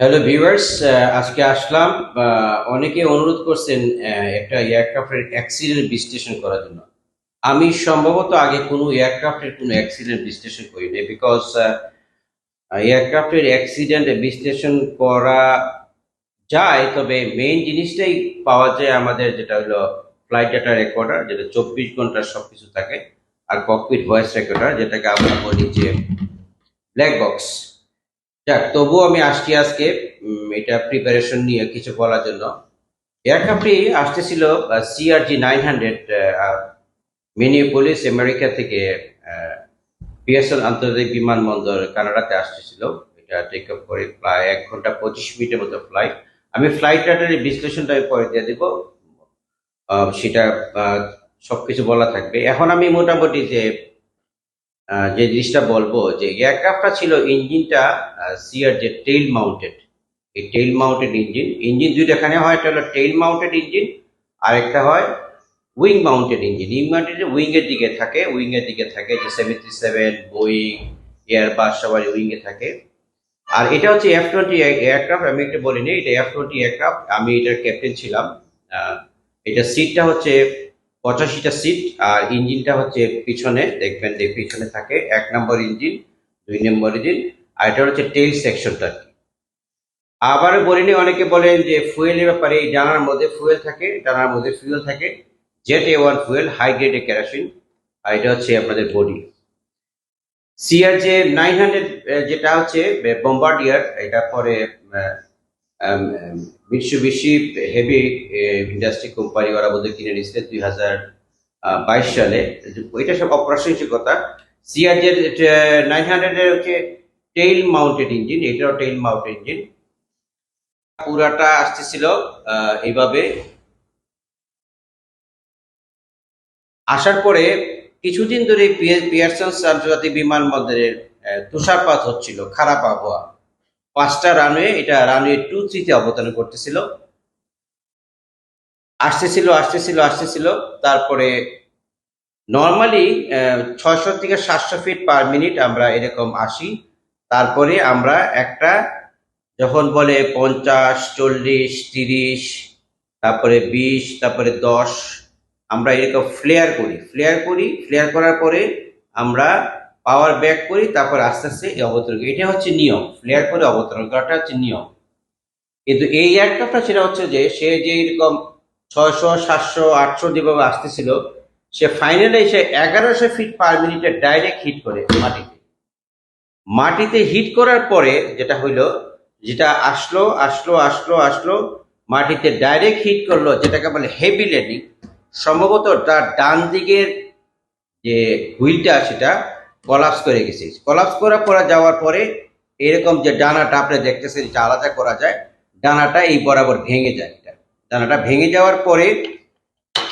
Hello viewers আজকে আসলাম অনেকে অনুরোধ করছেন একটা এয়ারক্রাফটের অ্যাক্সিডেন্ট বিশ্লেষণ করার জন্য। আমি সম্ভবত আগে কোনো এয়ারক্রাফটের কোনো অ্যাক্সিডেন্ট বিশ্লেষণ করিনি বিকজ এয়ারক্রাফটের অ্যাক্সিডেন্ট বিশ্লেষণ করা যায়, তবে মেইন জিনিসটাই পাওয়া যায় আমাদের যেটা হলো ফ্লাইট ডাটা রেকর্ডার যেটা চব্বিশ ঘণ্টার সব কিছু থাকে, আর ককপিট ভয়েস রেকর্ডার যেটাকে আমরা বলি যে ব্ল্যাক বক্স যাক তবুও আমি আসছি আজকে এটা প্রিপারেশন নিয়ে কিছু বলার জন্য। এয়ারক্রাফটটি আসতেছিল CRJ nine hundred Minneapolis America থেকে পিএসএল আন্তর্জাতিক বিমানবন্দর কানাডাতে আসতেছিল। এটা টেক আপ করে প্রায় এক ঘণ্টা পঁচিশ মিনিটের মতো ফ্লাইট আমি ফ্লাইট ডাটার বিশ্লেষণটা আমি পরে দিয়ে দেবো। সেটা আহ, সবকিছু বলা থাকবে। এখন আমি মোটামুটি যে যে জিনিসটা বলব, যে এয়ারক্রাফটটা ছিল ইঞ্জিনটা সিআর যে টেইল মাউন্টেড এই টেইল মাউন্টেড ইঞ্জিন। ইঞ্জিন দুইটা, এখানে হয় একটা হলো টেইল মাউন্টেড ইঞ্জিন আর একটা হয় wing mounted engine. Wing mounted wing এর দিকে থাকে উইং এর দিকে থাকে যে সেভেন্টি সেভেন বোয়িং এয়ারবাস সবার উইং এ থাকে। আর এটা হচ্ছে এফ টোয়েন্টি এয়ারক্রাফট আমি একটা বলিনি, এটা এফ টোয়েন্টি এয়ারক্রাফট আমি এটার ক্যাপ্টেন ছিলাম। এটা সিটটা হচ্ছে পঁচাশিটা সিট আর ইঞ্জিনটা হচ্ছে পিছনে, দেখবেন যে পিছনে থাকে এক নম্বর ইঞ্জিন দুই নম্বর ইঞ্জিন আর এটা হচ্ছে টেল সেকশনটা আবারও বলিনি অনেকে বলেন যে ফুয়েলের ব্যাপারে এই ডানার মধ্যে ফুয়েল থাকে, ডানার মধ্যে ফুয়েল থাকে। Jet A one fuel high গ্রেডে কেরাসিন আর এটা হচ্ছে আপনাদের বডি সিআর যে নাইন হান্ড্রেড যেটা হচ্ছে বোম্বার্ডিয়ার এটা পরে মিৎসুবিশি হেভি ইন্ডাস্ট্রি কোম্পানি ওরা বোধহয় কিনে নিচ্ছে দুই হাজার বাইশ সালে। এটা সব অপ্রাসঙ্গিকতা সিআর যে নাইন হান্ড্রেড হচ্ছে টেইল মাউন্টেড ইঞ্জিন এটাও টেইল মাউন্টেড ইঞ্জিন পুরাটা আসতেছিল এইভাবে। আসার পরে কিছুদিন ধরে পিয়া- পিয়ারসন আন্তর্জাতিক বিমানবন্দরের তুষারপাত হচ্ছিল, খারাপ আবহাওয়া। পাঁচটা রানওয়ে এটা রানওয়ে টু থ্রিতে অবতরণ করতেছিল। আসতেছিল আসতেছিল আসতেছিল। তারপরে নর্মালি ছয়শো থেকে সাতশো ফিট পার মিনিট আমরা এরকম আসি। তারপরে আমরা একটা, যখন বলে পঞ্চাশ, চল্লিশ, তিরিশ, তারপরে বিশ, তারপরে দশ, আমরা এরকম ফ্লেয়ার করি। ফ্লেয়ার করি ফ্লেয়ার করার পরে আমরা পাওয়ার ব্যাক করি, তারপর আস্তে আস্তে এই অবতরণ এটা হচ্ছে নিয়ম ফ্লেয়ার করে অবতরণ করাটা হচ্ছে নিয়ম। কিন্তু এই এয়ারক্রাফটটা সেটা হচ্ছে যে, সে যে এরকম ছয়শো, সাতশো, আটশো যেভাবে আসতেছিল, সে ফাইনালে এসে এগারোশো ফিট পার মিনিটে ডাইরেক্ট হিট করে মাটিতে। মাটিতে হিট করার পরে যেটা হইল, যেটা আসলো আসলো আসলো আসলো, মাটিতে ডাইরেক্ট হিট করল, যেটাকে বলে হেভি ল্যান্ডিং সম্ভবত তার ডান দিকের যে হুইলটা সেটা কলাপস করে গেছে। কলাপস করা পরে, যাওয়ার পরে এরকম যে ডানাটা আপনি দেখতেছেন এটা আলাদা করা যায়, ডানাটা এই বরাবর ভেঙে যায় এটা। ডানাটা ভেঙে যাওয়ার পরে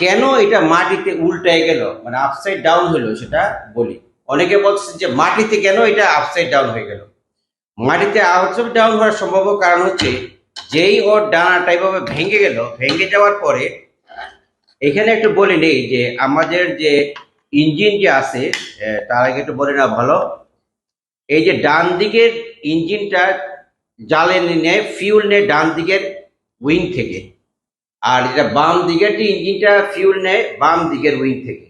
কেন এটা মাটিতে উল্টায় গেল? মানে আপসাইড ডাউন হলো সেটা বলি। অনেকে বলছে যে মাটিতে কেন এটা আপসাইড ডাউন হয়ে গেল? মাটিতে আপসাইড ডাউন হওয়ার সম্ভাব্য কারণ হচ্ছে যেই ওর ডানাটা এইভাবে ভেঙে গেল, ভেঙে যাওয়ার পরে এখানে একটু বলে নেই যে আমাদের যে ইঞ্জিন যে আছে তার আগে একটু বলে না ভালো। এই যে ডান দিকের ইঞ্জিনটা জ্বালেনি নেয় ফিউল নেয় ডান দিকের উইং থেকে। আর যেটা বাম দিকের যে ইঞ্জিনটা ফিউল নেয় বাম দিকের উইং থেকে।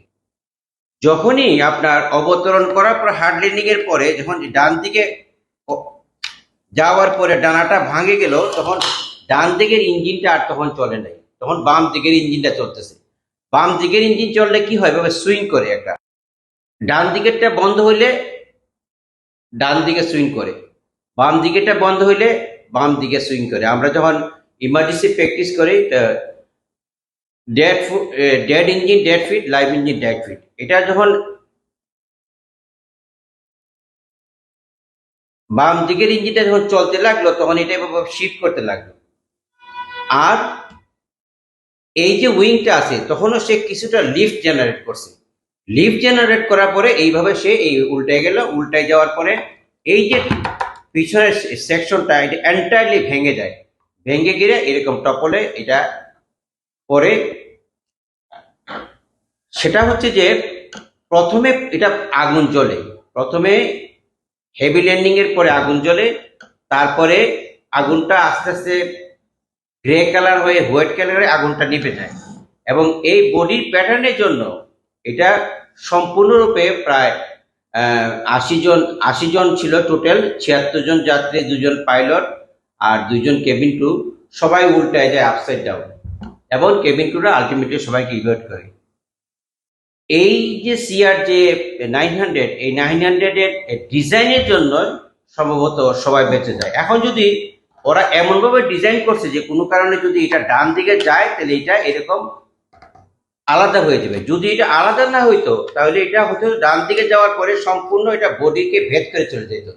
যখনই আপনার অবতরণ করার পর হার্ড ল্যান্ডিং এর পরে, যখন ডান দিকে যাওয়ার পরে ডানাটা ভাঙে গেল, তখন ডান দিকের ইঞ্জিনটা আর তখন চলে নাই। তখন বাম দিকের ইঞ্জিনটা চলতেছে। বাম দিকের ইঞ্জিন চললে কি হয়? এভাবে সুইং করে একটা। ডান দিকেরটা বন্ধ হইলে ডান দিকে সুইং করে। বাম দিকেরটা বন্ধ হইলে বাম দিকে সুইং করে। আমরা যখন ইমার্জেন্সি প্র্যাকটিস করি dead dead engine dead feet live engine dead feet এটা যখন বাম দিকের ইঞ্জিনটা যখন চলতে লাগল, তখন এটা এভাবে শিফট করতে লাগল। আর এই যে উইংটা আছে, তখনও সে কিছুটা লিফট জেনারেট করছে। লিফট জেনারেট করার পরে এইভাবে সে এই উল্টে গেল, উল্টায় যাওয়ার পরে এই যে পিছনের সেকশনটা এটা এন্টায়ারলি ভেঙে যায়। ভেঙে গিয়ে এরকম টপলে এটা পরে সেটা হচ্ছে যে প্রথমে এটা আগুন জ্বলে। প্রথমে হেভি ল্যান্ডিং এর পরে আগুন জ্বলে, তারপরে আগুনটা আস্তে আস্তে গ্রে কালার হয়ে হোয়াইট কালারে আগুনটা নিভে যায়। এবং এই বডির প্যাটার্নের জন্য এটা সম্পূর্ণরূপে প্রায় আশি জন আশি জন ছিল টোটাল, ছিয়াত্তর জন যাত্রী, দুজন পাইলট আর দুজন কেবিন ক্রু। সবাই উল্টায় যায় আপসাইড ডাউন এবং কেবিন ক্রুরা আলটিমেটলি সবাইকে ইভয়েড করে। এই যে সিআর যে নাইন হান্ড্রেড এই নাইন হান্ড্রেডের ডিজাইনের জন্য সম্ভবত সবাই বেঁচে যায়। এখন যদি ওরা এমনভাবে ডিজাইন করছে যে কোনো কারণে যদি এটা ডান দিকে যায়, তাহলে এটা এরকম আলাদা হয়ে যাবে। যদি এটা আলাদা না হইতো, তাহলে এটা হয়তো ডান দিকে যাওয়ার পরে সম্পূর্ণ এটা বডিকে ভেদ করে চলে যেত।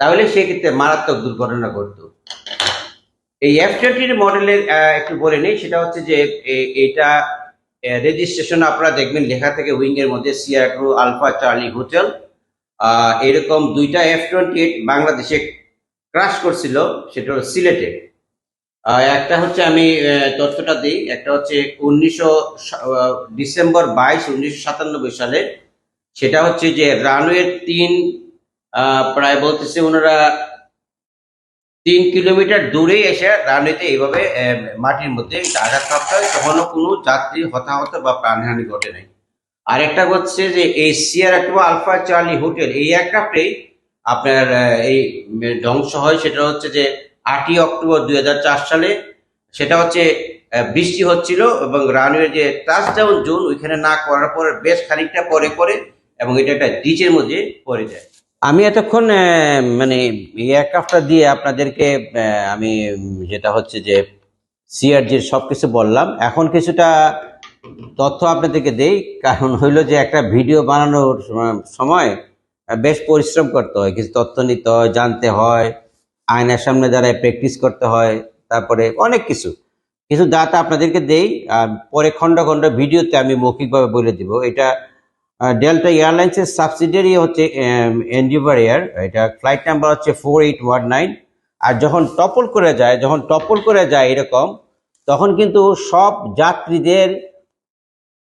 তাহলে সেক্ষেত্রে মারাত্মক দুর্ঘটনা ঘটত। এই এফ টোয়েন্টির মডেলের একটু বলে নেই, সেটা হচ্ছে যে এটা রেজিস্ট্রেশন আপনারা দেখবেন লেখা থেকে উইং এর মধ্যে CR two alpha charlie hotel এরকম দুইটা F twenty eight Bangladesh crash করছিল, সেটা হলো সিলেটে। একটা হচ্ছে আমি তথ্যটা দিই, একটা হচ্ছে উনিশশো ডিসেম্বর বাইশ, উনিশশো সাতানব্বই সালে। সেটা হচ্ছে যে রানওয়ে তিন প্রায় বলতেছে ওনারা তিন কিলোমিটার দূরে এসে রানওয়েতে এইভাবে মাটির মধ্যে আঘাতপ্রাপ্ত হয়। তখনও কোনো যাত্রী হতাহত বা প্রাণহানি ঘটে নাই। আরেকটা হচ্ছে যে এই Sierra two alpha charlie hotel, এই এয়ারক্রাফটে আপনার এই ধ্বংস হয় সেটা হচ্ছে যে আটই অক্টোবর দু হাজার চার সালে। সেটা হচ্ছে বৃষ্টি হচ্ছিল এবং রানওয়ে যে টাচ ডাউন জোন ওইখানে না করার পর বেশ খানিকটা পরে পরে এবং এটা একটা ডিচের মধ্যে পড়ে যায়। আমি এতক্ষণ মানে এয়ারক্রাফটটা দিয়ে আপনাদেরকে আমি, যেটা হচ্ছে যে সিআরজির সব কিছু বললাম। এখন কিছুটা তথ্য আপনাদেরকে দেই। কারণ হইল যে একটা ভিডিও বানানোর সময় বেশ পরিশ্রম করতে হয়, কিছু তথ্য নিতে হয়, জানতে হয়, আয়নার সামনে দাঁড়ায় প্র্যাকটিস করতে হয়, তারপরে অনেক কিছু। কিছু ডাটা আপনাদেরকে দেই পরে খণ্ড খণ্ড ভিডিওতে আমি মৌখিকভাবে বলে দিব। এটা ডেল্টা এয়ারলাইন্সের সাবসিডিয়ারি হচ্ছে এনজিভার এয়ার এটা ফ্লাইট নাম্বার হচ্ছে ফোর এইট ওয়ান নাইন আর যখন টপল করে যায়, যখন টপল করে যায় এরকম, তখন কিন্তু সব যাত্রীদের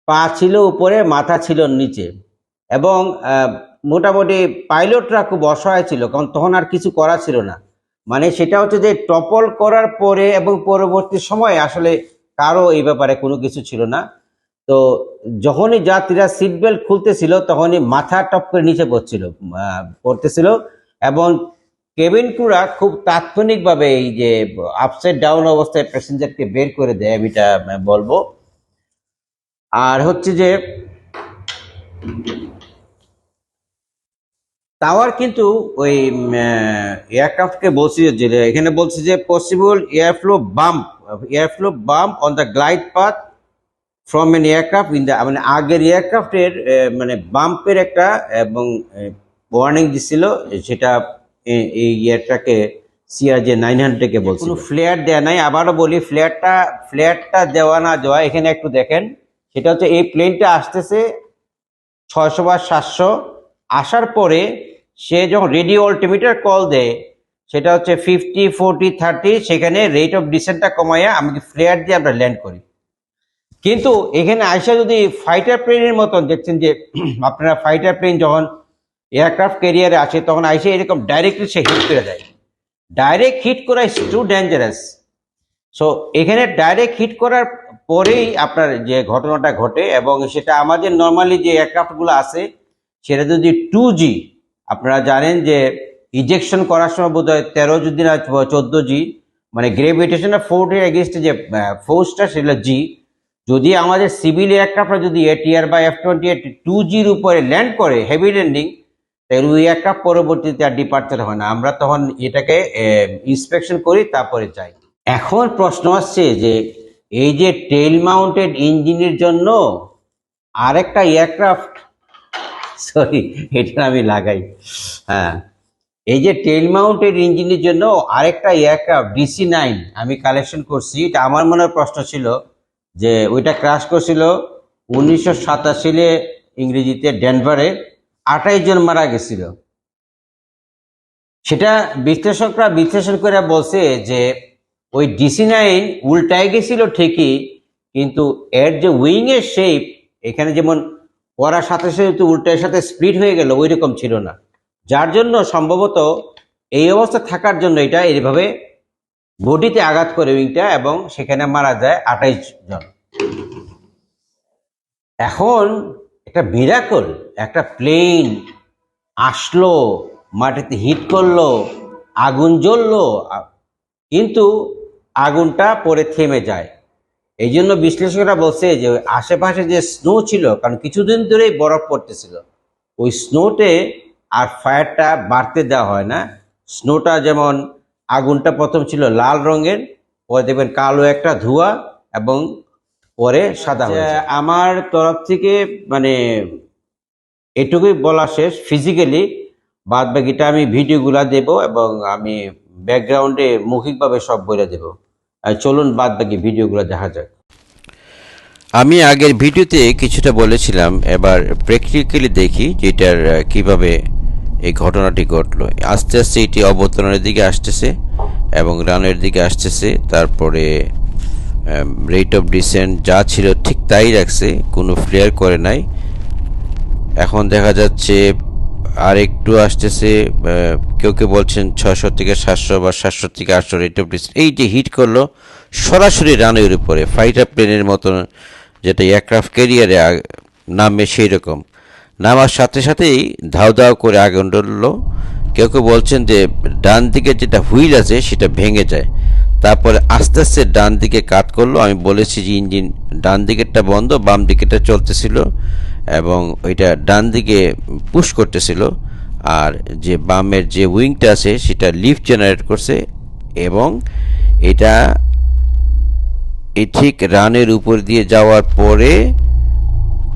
পা ছিল উপরে, মাথা ছিল নিচে। এবং মোটামুটি পাইলটরা খুব অসহায় ছিল, কারণ তখন আর কিছু করা ছিল না। মানে সেটা হচ্ছে যে টপল করার পরে এবং পরবর্তী সময়ে আসলে কারও এই ব্যাপারে কোনো কিছু ছিল না। তো যখনই যাত্রীরা সিট বেল্ট খুলতেছিল, তখনই মাথা টপ করে নিচে পড়ছিল পড়তেছিল এবং কেবিন ক্রুরা খুব তাৎক্ষণিকভাবে এই যে আপসাইড ডাউন অবস্থায় প্যাসেঞ্জারকে বের করে দেয়, আমি এটা বলব। আর হচ্ছে যে টাওয়ার কিন্তু ওই এয়ারক্রাফটকে বলছি যে এখানে বলছে যে possible airflow bump airflow bump on the glide path from an aircraft in the মানে আগের এয়ারক্রাফটের মানে বাম্পের একটা, এবং ওয়ার্নিং দিছিল সেটা এই ইয়েটাকে সিআরজে নাইন হান্ড্রেডকে বলছে কোনো ফ্লেয়ার দেওয়া নাই, আবারও বলি ফ্লেয়ারটা ফ্লেয়ারটা দেওয়া না দেওয়া এখানে একটু দেখেন, সেটা হচ্ছে এই প্লেনটা আসতেছে ছয়শো বা সাতশো, আসার পরে সে যখন রেডিও অল্টিমিটার কল দেয়, সেটা হচ্ছে ফিফটি ফোরটি থার্টি সেখানে রেট অফ ডিসেন্টটা কমাইয়া আমাকে ফ্লেয়ার দিয়ে আমরা ল্যান্ড করি। কিন্তু এখানে আইসা যদি ফাইটার প্লেনের মতন দেখছেন যে, আপনারা ফাইটার প্লেন যখন এয়ারক্রাফট ক্যারিয়ারে আসে, তখন আইসে এরকম ডাইরেক্টলি সে হিট করে দেয়। ডাইরেক্ট হিট করা ইস টু ডেঞ্জারাস সো এখানে ডাইরেক্ট হিট করার পরেই আপনার যে ঘটনাটা ঘটে এবং সেটা আমাদের নর্মালি যে এয়ারক্রাফটগুলো আছে, সেটা যদি টু জি আপনারা জানেন যে ইজেকশন করার সময় বোধ হয় তেরো যদি না চোদ্দ জি মানে গ্রেভিটেশন গ্রেভিটেশনাল ফোর্সের এগেনস্টে যে ফোর্সটা সেটা জি। যদি আমাদের সিভিল এয়ারক্রাফটরা যদি এটিআর বা এফ টোয়েন্টি এইট টু জির উপরে ল্যান্ড করে হেভি ল্যান্ডিং, তাহলে ওই এয়ারক্রাফট পরবর্তীতে আর ডিপার্চার হয় না। আমরা তখন এটাকে ইন্সপেকশন করি, তারপরে যাই। এখন প্রশ্ন আসছে যে এই যে টেল মাউন্টেড ইঞ্জিনের জন্য আরেকটা এয়ারক্রাফট সরি এটা আমি লাগাই। হ্যাঁ। এই যে টেল মাউন্টেড ইঞ্জিনের জন্য আরেকটা এয়ারক্রাফট, ডিসি নাইন, আমি কালেকশন করছি। এটা আমার মনে প্রশ্ন ছিল যে ওইটা ক্রাশ করছিল উনিশশো সাতাশিলে ইংরেজিতে ডেনভারে আঠাইশ জন মারা গেছিল। সেটা বিশ্লেষকরা বিশ্লেষণ করে বলছে যে ওই ডিসি নাইন উল্টায় গেছিল ঠিকই, কিন্তু এর যে উইং এর শেপ এখানে যেমন পড়ার সাথে সাথে উল্টার সাথে স্প্লিট হয়ে গেল ওই রকম ছিল না। যার জন্য সম্ভবত এই অবস্থা থাকার জন্য এটা এইভাবে বডিতে আঘাত করে উইংটা এবং সেখানে মারা যায় আঠাইশ জন। এখন একটা বিরাকল একটা প্লেন আসলো, মাটিতে হিট করল, আগুন জ্বললো কিন্তু আগুনটা পরে থেমে যায়। এই জন্য বিশ্লেষকরা বলছে যে আশেপাশে যে স্নো ছিল, কারণ কিছুদিন ধরেই বরফ পড়তেছিল, ওই স্নোতে আর ফায়ারটা বাড়তে দেওয়া হয় না। স্নোটা যেমন আগুনটা প্রথম ছিল লাল রঙের, পরে দেখবেন কালো একটা ধোঁয়া এবং পরে সাদা আমার তরফ থেকে মানে এটুকুই বলা শেষ। ফিজিক্যালি বাদ বাকিটা আমি ভিডিওগুলা দেব এবং আমি ব্যাকগ্রাউন্ডে মৌখিকভাবে সব বলে দেব। চলুন বাদ বাকি ভিডিওগুলো দেখা যাক। আমি আগের ভিডিওতে কিছুটা বলেছিলাম, এবার প্র্যাকটিক্যালি দেখি যে এটার কীভাবে এই ঘটনাটি ঘটলো। আস্তে আস্তে এটি অবতরণের দিকে আসতেছে এবং রানের দিকে আসতেছে, তারপরে রেট অফ ডিসেন্ট যা ছিল ঠিক তাই রাখছে, কোনো ফ্লেয়ার করে নাই। এখন দেখা যাচ্ছে আর একটু আসতেছে কেউ কেউ বলছেন ছশো থেকে সাতশো বা সাতশো থেকে আটশো রেট অফ ডিসেন্ট এই যে হিট করল, সরাসরি রানের উপরে ফাইটার প্লেনের মতন যেটা এয়ারক্রাফট ক্যারিয়ারে নামে সেই রকম। নামার সাথে সাথেই ধাও ধাও করে আগুন ধরলো। কেউ কেউ বলছেন যে ডান দিকে যেটা হুইল আছে সেটা ভেঙে যায়। তারপরে আস্তে আস্তে ডান দিকে কাট করল। আমি বলেছি যে ইঞ্জিন ডান দিকেরটা বন্ধ, বাম দিকেরটা চলতেছিল। এবং ওইটা ডান দিকে পুশ করতেছিল, আর যে বামের যে উইংটা আছে সেটা লিফট জেনারেট করছে এবং এটা এই ঠিক রানের উপর দিয়ে যাওয়ার পরে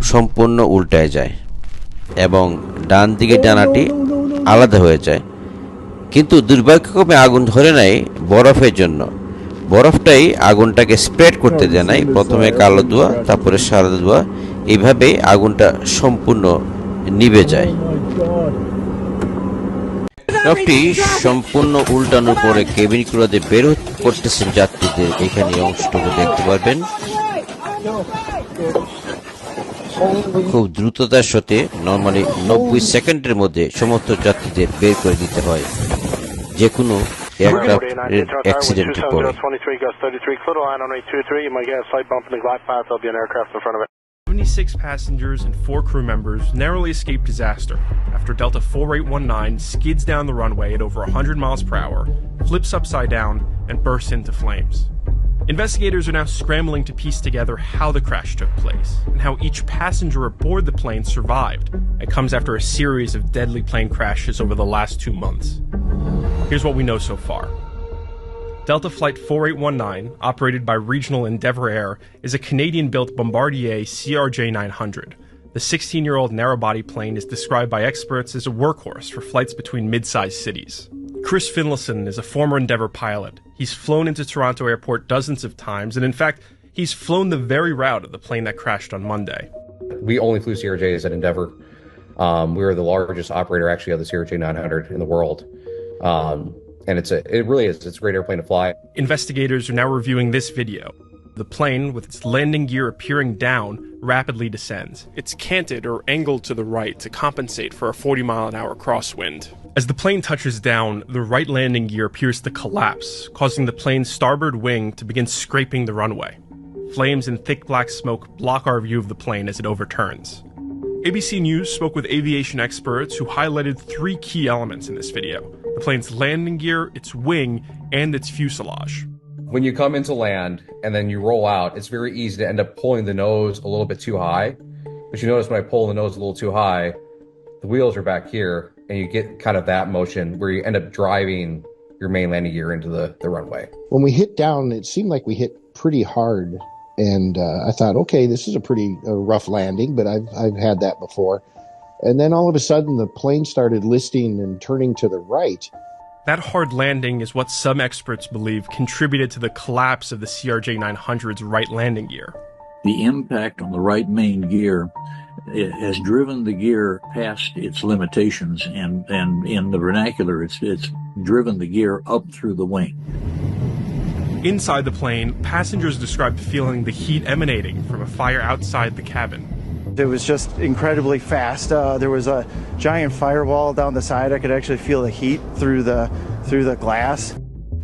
সম্পূর্ণ উল্টায় যায় এবং ডান দিকে ডানাটি আলাদা হয়ে যায়। কিন্তু দুর্ভাগ্যক্রমে আগুন ধরে নেয় বরফের জন্য। বরফটাই আগুনটাকে স্প্রেড করতে দেয় নাই। প্রথমে কালো ধোঁয়া, তারপরে সাদা ধোঁয়া এইভাবেই আগুনটা সম্পূর্ণ নিভে যায় টপটি সম্পূর্ণ উল্টানোর পরে কেবিন ক্রুতে বের করতেছেন যাত্রীদের এখানে অংশটুকু দেখতে পারবেন খুব দ্রুততার সাথে নর্মালি নব্বই সেকেন্ডের মধ্যে সমস্ত যাত্রীদের বের করে দিতে হয় যে কোনো এয়ারক্রাফট অ্যাক্সিডেন্টের পরে 23 gust 33, clear to line on 823. You might get a slight bump in the glide path. There'll be an aircraft it. 76 passengers and four crew members narrowly escaped disaster after Delta 4819 skids down the runway at over 100 miles per hour, flips upside down, and bursts into flames. Investigators are now scrambling to piece together how the crash took place and how each passenger aboard the plane survived. It comes after a series of deadly plane crashes over the last two months. Here's what we know so far. Delta Flight 4819, operated by regional Endeavour Air, is a Canadian built Bombardier CRJ 900. The 16 year old narrow body plane is described by experts as a workhorse for flights between mid sized cities. Chris Finlayson is a former Endeavour pilot. He's flown into Toronto Airport dozens of times, and in fact, he's flown the very route of the plane that crashed on Monday. we only flew CRJs at Endeavor. Um, we were the largest operator actually of the CRJ 900 in the world. Um, and it's a, it really is, it's a great airplane to fly. Investigators are now reviewing this video. The plane, with its landing gear appearing down, rapidly descends. It's canted or angled to the right to compensate for a 40 mile an hour crosswind. As the plane touches down, the right landing gear appears to collapse, causing the plane's starboard wing to begin scraping the runway. Flames and thick black smoke block our view of the plane as it overturns. ABC News spoke with aviation experts who highlighted three key elements in this video the plane's landing gear, its wing, and its fuselage. When you come into land and then you roll out, it's very easy to end up pulling the nose a little bit too high. But you notice when I pull the nose a little too high, the wheels are back here and you get kind of that motion where you end up driving your main landing gear into the, the runway. when we hit down, it seemed like we hit pretty hard, and uh, I thought, okay, this is a pretty uh, rough landing, but I've I've had that before. And then all of a sudden, the plane started listing and turning to the right. That hard landing is what some experts believe contributed to the collapse of the CRJ 900's right landing gear. the impact on the right main gear it has driven the gear past its limitations and, and in the vernacular it's it's driven the gear up through the wing. Inside the plane, passengers described feeling the heat emanating from a fire outside the cabin. It was just incredibly fast. Uh, there was a giant firewall down the side. I could actually feel the heat through the through the glass.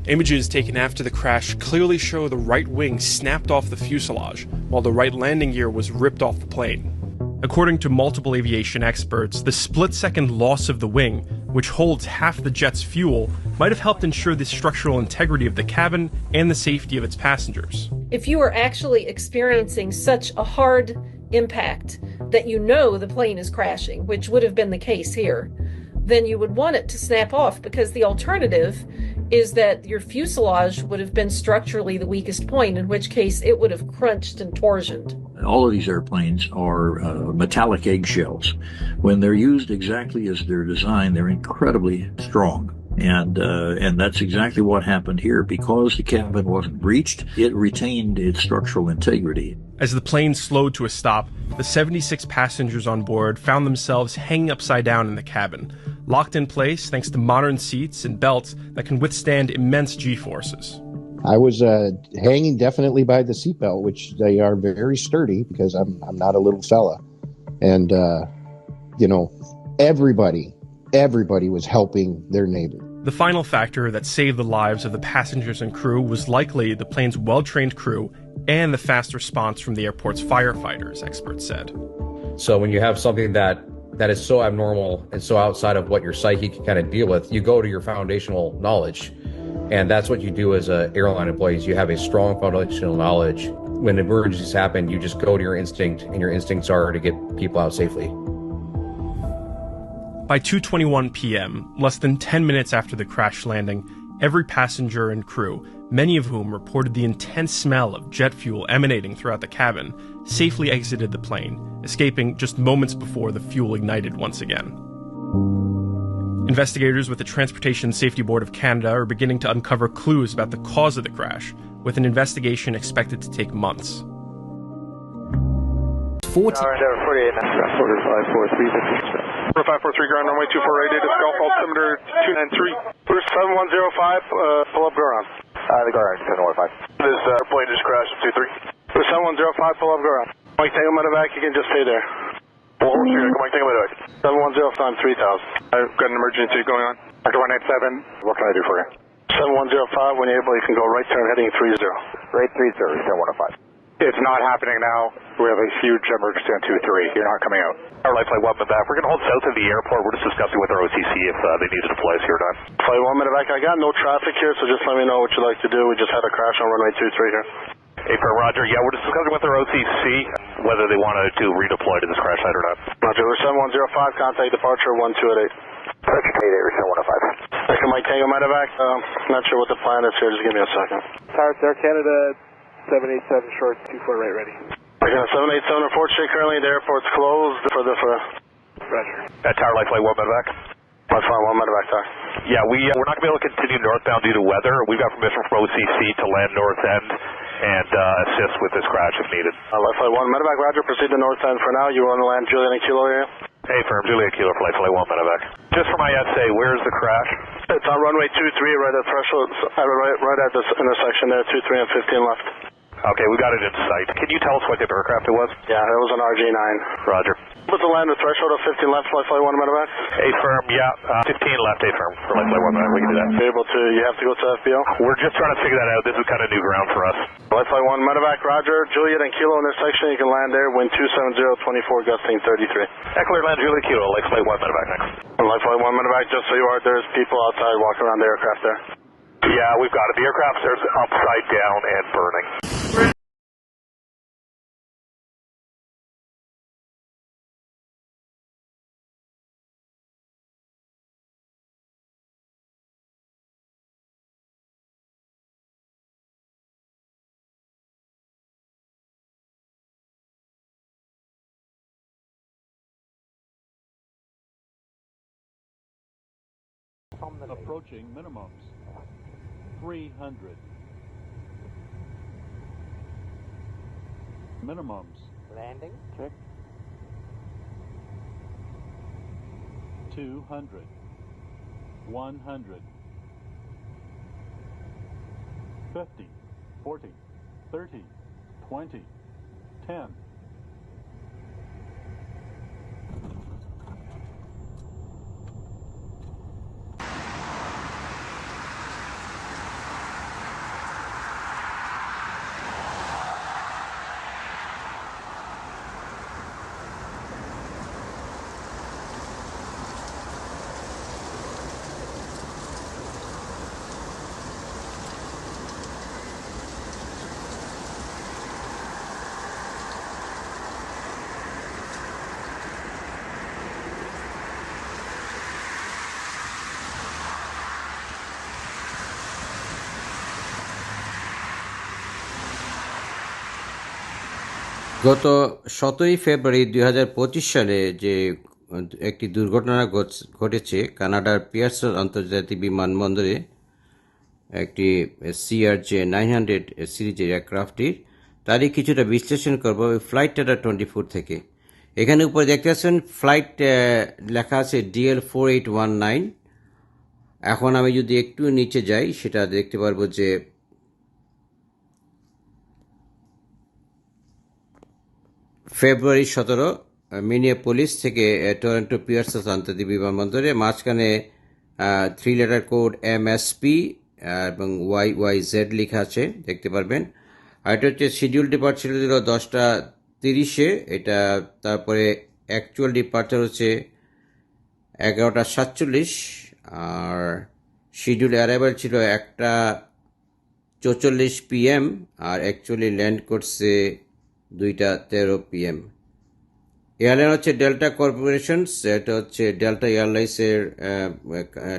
Images taken after the crash clearly show the right wing snapped off the fuselage, while the right landing gear was ripped off the plane. According to multiple aviation experts, the split second loss of the wing, which holds half the jet's fuel, might have helped ensure the structural integrity of the cabin and the safety of its passengers. If you are actually experiencing such a hard impact that you know the plane is crashing, which would have been the case here, then you would want it to snap off because the alternative is that your fuselage would have been structurally the weakest point, in which case it would have crunched and torsioned. All of these airplanes are uh, metallic eggshells. When they're used exactly as they're designed, they're incredibly strong. And uh, and that's exactly what happened here. Because the cabin wasn't breached, it retained its structural integrity. As the plane slowed to a stop, the 76 passengers on board found themselves hanging upside down in the cabin, locked in place thanks to modern seats and belts that can withstand immense g forces. I was uh, hanging definitely by the seatbelt, which they are very sturdy because I'm I'm not a little fella, and uh, you know everybody everybody was helping their neighbor. The final factor that saved the lives of the passengers and crew was likely the plane's well trained crew and the fast response from the airport's firefighters, experts said. So when you have something that that is so abnormal and so outside of what your psyche can kind of deal with, you go to your foundational knowledge. And that's what you do as a airline employees. You have a strong foundational knowledge. When emergencies happen, you just go to your instinct, and your instincts are to get people out safely. By 2:21 p.m., less than 10 minutes after the crash landing, every passenger and crew, many of whom reported the intense smell of jet fuel emanating throughout the cabin, safely exited the plane, escaping just moments before the fuel ignited once again. Investigators with the Transportation Safety Board of Canada are beginning to uncover clues about the cause of the crash, with an investigation expected to take months. 40. 543 ground runway 24 right data Golf altimeter 293. Bruce 7105, uh, pull up Goron. Uh, the Garage 715. This uh, plane just crashed at 23. Bruce 7105, pull up Goron. Mike Tango Medevac, you can just stay there. Well, mm -hmm. Mike Tango Medevac. 7105, 3000. I've got an emergency going on. Dr. 187, what can I do for you? 7105, when you're able, you can go right turn heading 30. Right 30, 7105. It's not happening now. We have a huge emergency on 2-3. You're not coming out. Our life flight 1 but back. We're going to hold south of the airport. We're just discussing with our OTC if uh, they need to deploy us here or not. Flight 1 minute back. I got no traffic here, so just let me know what you'd like to do. We just had a crash on runway 23 here. Hey, for Roger. Yeah, we're just discussing with our OTC whether they wanted to redeploy to this crash site or not. Roger. We're 7105. Contact departure 1288. Roger. 715. Second Mike Tango Medevac. Um, not sure what the plan is here. Just give me a second. Pirates Air Canada 787 short, 24 right ready. I got 787 unfortunately currently the airport's closed for the for Roger. At Tower Life Flight 1 medevac. Life Flight 1 medevac Tower. Yeah, we uh, we're not gonna be able to continue northbound due to weather. We've got permission from OCC to land north end and uh, assist with this crash if needed. Uh, Life Flight 1 medevac Roger, proceed to north end for now. You want to land Julian and Kilo area? Hey, firm, Juliet Kilo for Life Flight 1 medevac. Just for my essay, where's the crash? It's on runway 23 right at threshold, uh, right, right at this intersection there, 23 and 15 left. Okay, we got it in sight. Can you tell us what type of aircraft it was? Yeah, it was an RG-9. Roger. What's the land with threshold of 15 left, Life Flight 1 medevac? A firm, yeah. Uh, 15 left, A firm for Life Flight 1 medevac. We can do that. Able to, you have to go to FBO? We're just trying to figure that out. This is kind of new ground for us. Life Flight 1 medevac, Roger. Juliet and Kilo intersection, you can land there. Wind 270, 24, gusting 33. Eckler, land Juliet Kilo, Life Flight 1 medevac next. Life Flight 1 medevac, just so you are, there's people outside walking around the aircraft there. Yeah, we've got it. The aircraft's there's upside down and burning. Approaching minimums. 300. Minimums. Landing. Check. 200. 100. 50. 40. 30. 20. 10. গত সতেরোই ফেব্রুয়ারি দুই হাজার পঁচিশ সালে যে একটি দুর্ঘটনা ঘট- ঘটেছে, কানাডার পিয়ার্সন আন্তর্জাতিক বিমানবন্দরে একটি সিআরজে নাইন হান্ড্রেড সিরিজের এয়ারক্রাফটটির তারই কিছুটা বিশ্লেষণ করব ওই ফ্লাইট টাটা টোয়েন্টি ফোর থেকে। এখানে উপরে দেখতে পাচ্ছেন, ফ্লাইট লেখা আছে DL four eight one nine এখন আমি যদি একটু নিচে যাই, সেটা দেখতে পারব যে ফেব্রুয়ারি সতেরো মিনিয়াপোলিস থেকে টরন্টো পিয়ার্সাস আন্তর্জাতিক বিমানবন্দরে, মাঝখানে three letter code M S P এবং ওয়াই ওয়াই জেড লেখা আছে, দেখতে পারবেন। আর এটা হচ্ছে শিডিউল ডিপার্চার ছিল দশটা তিরিশে, এটা তারপরে অ্যাকচুয়াল ডিপার্চার হচ্ছে এগারোটা সাতচল্লিশ, আর শিডিউল অ্যারাইভাল ছিল একটা চৌচল্লিশ পিএম আর অ্যাকচুয়ালি ল্যান্ড করছে দুইটা তেরো পিএম এয়ারলাইন হচ্ছে ডেল্টা কর্পোরেশনস, এটা হচ্ছে ডেল্টা এয়ারলাইন্সের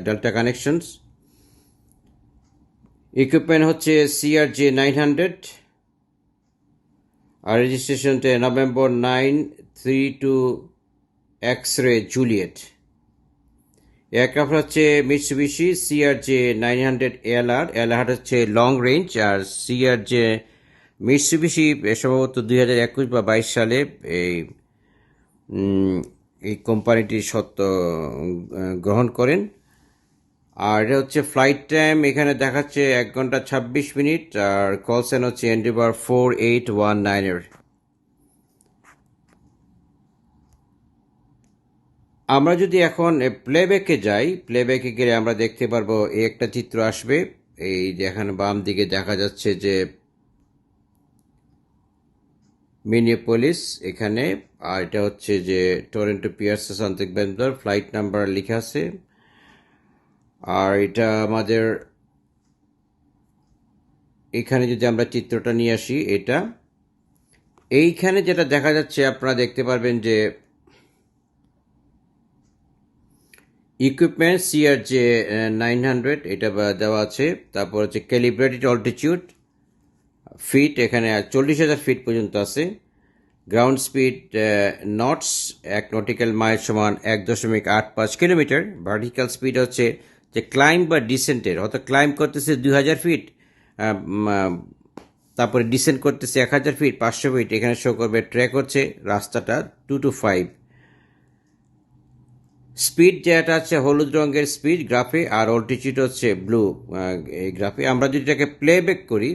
ডেল্টা কানেকশনস। ইকুইপমেন্ট হচ্ছে সিআরজে নাইন হান্ড্রেড। আর রেজিস্ট্রেশনটা November nine three two X ray Juliet aircraft হচ্ছে Mitsubishi CRJ nine hundred L LR LR হচ্ছে লং রেঞ্জ, আর সিআরজে মিটসুবিশি সম্ভবত দুই হাজার একুশ বা বাইশ সালে এই এই কোম্পানিটির উম, গ্রহণ করেন। আর এটা হচ্ছে ফ্লাইট টাইম এখানে দেখাচ্ছে এক ঘণ্টা ছাব্বিশ মিনিট আর কল সাইন হচ্ছে এন্ডিভার ফোর এইট ওয়ান নাইনের আমরা যদি এখন প্লেব্যাকে যাই প্লেব্যাকে গেলে আমরা দেখতে পারব এই একটা চিত্র আসবে এই যে এখানে বাম দিকে দেখা যাচ্ছে যে মিনিয়াপোলিস এখানে, আর এটা হচ্ছে যে টরেন্টো পিয়ার্সেস আন্তরিক বেন্দর ফ্লাইট নাম্বার লেখা আছে। আর এটা আমাদের, এখানে যদি আমরা চিত্রটা নিয়ে আসি, এটা। এইখানে যেটা দেখা যাচ্ছে, আপনারা দেখতে পারবেন যে ইকুইপমেন্ট সিআর যে নাইন হান্ড্রেড এটা দেওয়া আছে। তারপর হচ্ছে ক্যালিব্রেটেড অল্টিটিউড ফিট এখানে চল্লিশ হাজার ফিট পর্যন্ত আছে। গ্রাউন্ড স্পিড নটস এক নটিক্যাল মাইল সমান এক দশমিক আট পাঁচ কিলোমিটার। ভার্টিক্যাল স্পিড হচ্ছে যে ক্লাইম বা ডিসেন্টের অর্থাৎ ক্লাইম করতেছে দুই হাজার ফিট তারপরে ডিসেন্ট করতেছে এক হাজার ফিট পাঁচশো ফিট এখানে শো করবে ট্র্যাক হচ্ছে রাস্তাটা টু টু ফাইভ স্পিড যেটা আছে হলুদ রঙের স্পিড গ্রাফে আর অল্টিচিউড হচ্ছে ব্লু এই গ্রাফে আমরা যদি এটাকে প্লেব্যাক করি।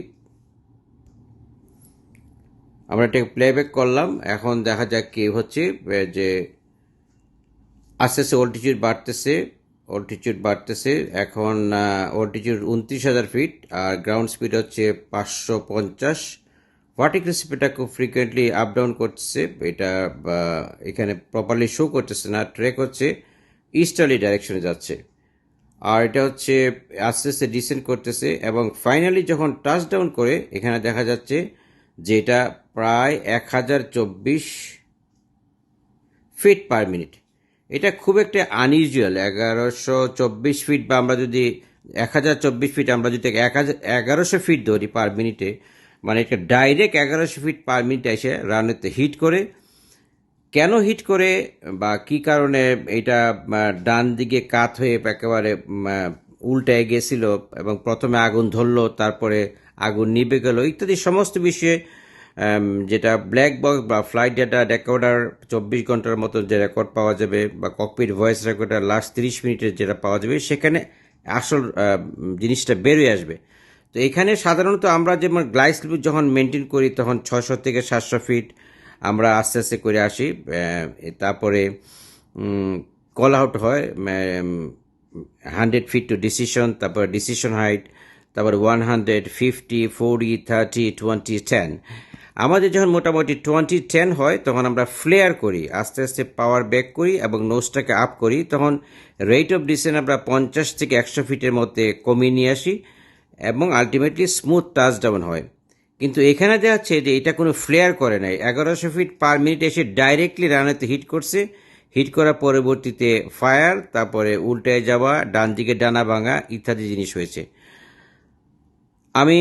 আমরা এটাকে প্লেব্যাক করলাম। এখন দেখা যাক কি হচ্ছে যে আস্তে আস্তে অল্টিচিউড বাড়তেছে অল্টিচিউড বাড়তেছে। এখন অল্টিচিউড উনত্রিশ হাজার ফিট আর গ্রাউন্ড স্পিড হচ্ছে পাঁচশো পঞ্চাশ। ভার্টিক্যাল স্পিডটা খুব ফ্রিকুয়েন্টলি আপ ডাউন করছে এটা এখানে প্রপারলি শো করতেছে না ট্রেক হচ্ছে ইস্টার্লি ডাইরেকশনে যাচ্ছে। আর এটা হচ্ছে আস্তে আস্তে ডিসেন্ড করতেছে এবং ফাইনালি যখন টাচ ডাউন করে, এখানে দেখা যাচ্ছে যে এটা প্রায় এক হাজার চব্বিশ ফিট পার মিনিট এটা খুব একটা আনইউজুয়াল এগারোশো চব্বিশ ফিট বা আমরা যদি এক হাজার চব্বিশ ফিট আমরা যদি এক হাজার, এগারোশো ফিট ধরি পার মিনিটে মানে এটা ডাইরেক্ট এগারোশো ফিট পার মিনিটে এসে রানেতে হিট করে। কেন হিট করে বা কি কারণে এটা ডান দিকে কাত হয়ে একেবারে উল্টায় গেছিল এবং প্রথমে আগুন ধরলো, তারপরে আগুন নিভে গেল, ইত্যাদি সমস্ত বিষয়ে যেটা ব্ল্যাক বক্স বা ফ্লাইট ডেটা রেকর্ডার চব্বিশ ঘণ্টার মতো যে রেকর্ড পাওয়া যাবে বা ককপিট ভয়েস রেকর্ডার লাস্ট তিরিশ মিনিটের যেটা পাওয়া যাবে, সেখানে আসল জিনিসটা বেরোয় আসবে। তো এখানে সাধারণত আমরা যেমন গ্লাইস যখন মেনটেন করি, তখন ছশো থেকে সাতশো ফিট আমরা আস্তে আস্তে করে আসি তারপরে কল আউট হয় হান্ড্রেড ফিট টু ডিসিশন তারপর ডিসিশন হাইট তারপর one hundred fifty forty thirty twenty ten আমাদের যখন মোটামুটি টোয়েন্টি টেন হয়, তখন আমরা ফ্লেয়ার করি, আস্তে আস্তে পাওয়ার ব্যাক করি এবং নোজটাকে আপ করি। তখন রেট অফ ডিসেন্ট আমরা পঞ্চাশ থেকে একশো ফিটের মধ্যে কমিয়ে নিয়ে আসি এবং আলটিমেটলি স্মুথ টাচ ডাউন হয়। কিন্তু এখানে দেখা যাচ্ছে যে এটা কোনো ফ্লেয়ার করে নাই। এগারোশো ফিট পার মিনিট এসে ডাইরেক্টলি রানেতে হিট করছে। হিট করার পরবর্তীতে ফায়ার তারপরে উল্টায় যাওয়া ডান দিকে ডানা ভাঙা ইত্যাদি জিনিস হয়েছে। আমি